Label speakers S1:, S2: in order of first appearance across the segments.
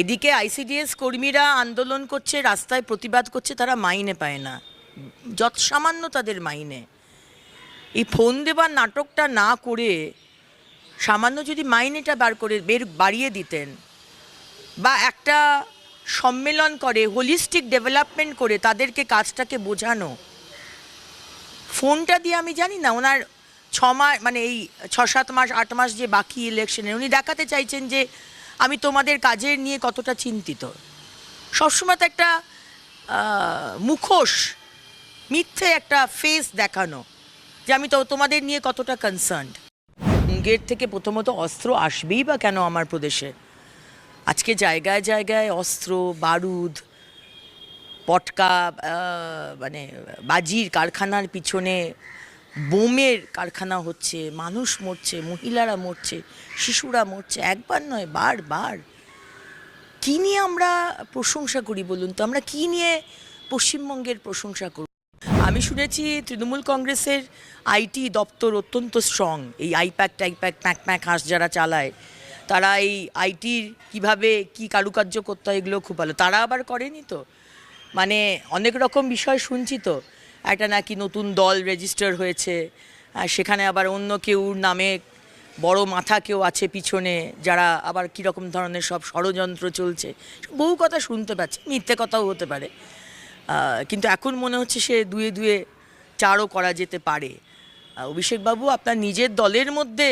S1: এদিকে আইসিডিএস কর্মীরা আন্দোলন করছে, রাস্তায় প্রতিবাদ করছে, তারা মাইনে পায় না। যৎ সামান্য তাদের মাইনে। এই ফোন দেবার নাটকটা না করে সামান্য যদি মাইনেটা বার করে বের বাড়িয়ে দিতেন বা একটা সম্মেলন করে হোলিস্টিক ডেভেলপমেন্ট করে তাদেরকে কাজটাকে বোঝানো। ফোনটা দিয়ে আমি জানি না, ওনার ছ মাস মানে এই ছ সাত মাস, আট মাস যে বাকি ইলেকশনে উনি দেখাতে চাইছেন যে আমি তোমাদের কাজের নিয়ে কতটা চিন্তিত। সবসময় তো একটা মুখোশ, মিথ্যে একটা ফেস দেখানো, যে আমি তো তোমাদের নিয়ে কতটা কনসার্নড গেট থেকে প্রথমত অস্ত্র আসবেই বা কেন আমার প্রদেশে? আজকে জায়গায় জায়গায় অস্ত্র, বারুদ, পটকা মানে বাজির কারখানার পিছনে বোমের কারখানা হচ্ছে, মানুষ মরছে, মহিলারা মরছে, শিশুরা মরছে, একবার নয় বারবার কী নিয়ে আমরা প্রশংসা করি বলুন তো? আমরা কী নিয়ে পশ্চিমবঙ্গের প্রশংসা করব? আমি শুনেছি তৃণমূল কংগ্রেসের আইটি দপ্তর অত্যন্ত স্ট্রং এই আইপ্যাক, টাইপ্যাক প্যাক প্যাক হাঁস যারা চালায়, তারা এই আইটির কীভাবে কি কারুকার্য করতে হয় এগুলো খুব ভালো। তারা আবার করেনি তো? মানে অনেক রকম বিষয় শুনছি তো। একটা নাকি নতুন দল রেজিস্টার হয়েছে সেখানে আবার অন্য কেউ নামে বড় মাথা কেউ আছে পিছনে, যারা আবার কীরকম ধরনের সব ষড়যন্ত্র চলছে। বহু কথা শুনতে পাচ্ছি, মিথ্যে কথাও হতে পারে। কিন্তু এখন মনে হচ্ছে সে দুয়ে দুয়ে চারও করা যেতে পারে। অভিষেকবাবু আপনার নিজের দলের মধ্যে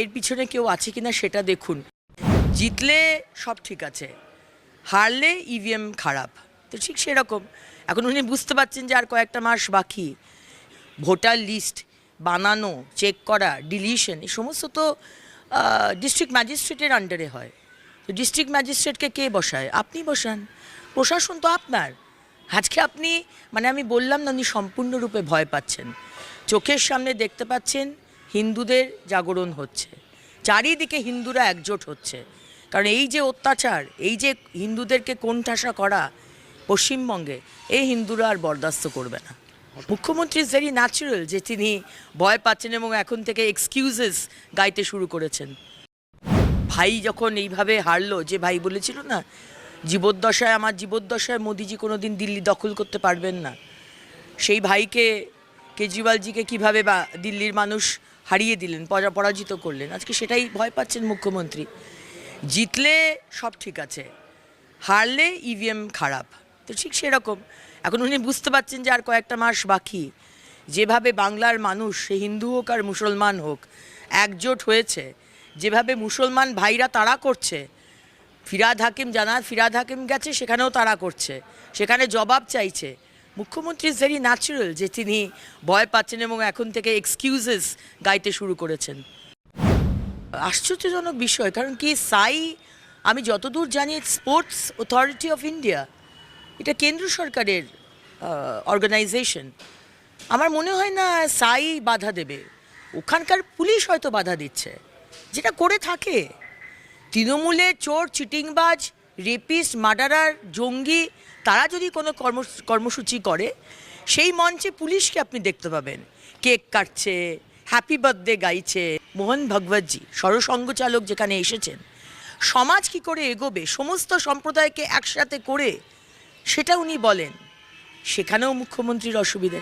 S1: এর পিছনে কেউ আছে কিনা সেটা দেখুন। জিতলে সব ঠিক আছে, হারলে ইভিএম খারাপ। তো ঠিক সেরকম। এখন উনি বুঝতে পারছেন যে আর কয়েকটা মাস বাকি। ভোটার লিস্ট বানানো চেক করা ডিলিশন এই সমস্ত তো ডিস্ট্রিক্ট ম্যাজিস্ট্রেটের আন্ডারে হয়। তো ডিস্ট্রিক্ট ম্যাজিস্ট্রেটকে কে বসায়? আপনি বসান। প্রশাসন তো আপনার। আজকে আপনি মানে আমি বললাম না উনি সম্পূর্ণরূপে ভয় পাচ্ছেন। চোখের সামনে দেখতে পাচ্ছেন হিন্দুদের জাগরণ হচ্ছে। চারিদিকে হিন্দুরা একজোট হচ্ছে। কারণ এই যে অত্যাচার, এই যে হিন্দুদেরকে কোণঠাসা করা পশ্চিমবঙ্গে এই হিন্দুরা আর বরদাস্ত করবে না। মুখ্যমন্ত্রী ভেরি ন্যাচারাল, যে তিনি ভয় পাচ্ছেন এবং এখন থেকে এক্সকিউজেস গাইতে শুরু করেছেন। ভাই যখন এইভাবে হারলো, যে ভাই বলেছিল না, জীবদ্দশায়, আমার জীবদ্দশায় মোদিজি কোনো দিন দিল্লি দখল করতে পারবেন না। সেই ভাইকে কেজরিওয়ালজিকে কীভাবে বা দিল্লির মানুষ হারিয়ে দিলেন, পরা- পরাজিত করলেন, আজকে সেটাই ভয় পাচ্ছেন মুখ্যমন্ত্রী। জিতলে সব ঠিক আছে, হারলে ইভিএম খারাপ। তো ঠিক সেরকম। এখন উনি বুঝতে পারছেন যে আর কয়েকটা মাস বাকি। যেভাবে বাংলার মানুষ, সে হিন্দু হোক আর মুসলমান হোক, একজোট হয়েছে, যেভাবে মুসলমান ভাইরা তারা করছে, ফিরাদ হাকিম জানা ফিরাদ হাকিম গেছে, সেখানেও তারা করছে, সেখানে জবাব চাইছে। মুখ্যমন্ত্রী ইজ ভেরি ন্যাচারাল যে তিনি ভয় পাচ্ছেন এবং এখন থেকে এক্সকিউজেস গাইতে শুরু করেছেন। আশ্চর্যজনক বিষয় কারণ কি সাই আমি যতদূর জানি স্পোর্টস অথরিটি অফ ইন্ডিয়া এটা কেন্দ্র সরকারের অর্গানাইজেশন আমার মনে হয় না সাই বাধা দেবে। ওখানকার পুলিশ হয়তো বাধা দিচ্ছে। যেটা করে থাকে। তৃণমূলে চোর, চিটিংবাজ রেপিস্ট মার্ডারার জঙ্গি, তারা যদি কোনো কর্ম, কর্মসূচি করে, সেই মঞ্চে পুলিশকে আপনি দেখতে পাবেন। কেক কাটছে হ্যাপি বার্থডে গাইছে, মোহন ভগবতজি সরসঙ্গ চালক যেখানে এসেছেন। সমাজ কি করে এগোবে? সমস্ত সম্প্রদায়কে একসাথে করে সেটা উনি বলেন। সেখানেও মুখ্যমন্ত্রীর অসুবিধে।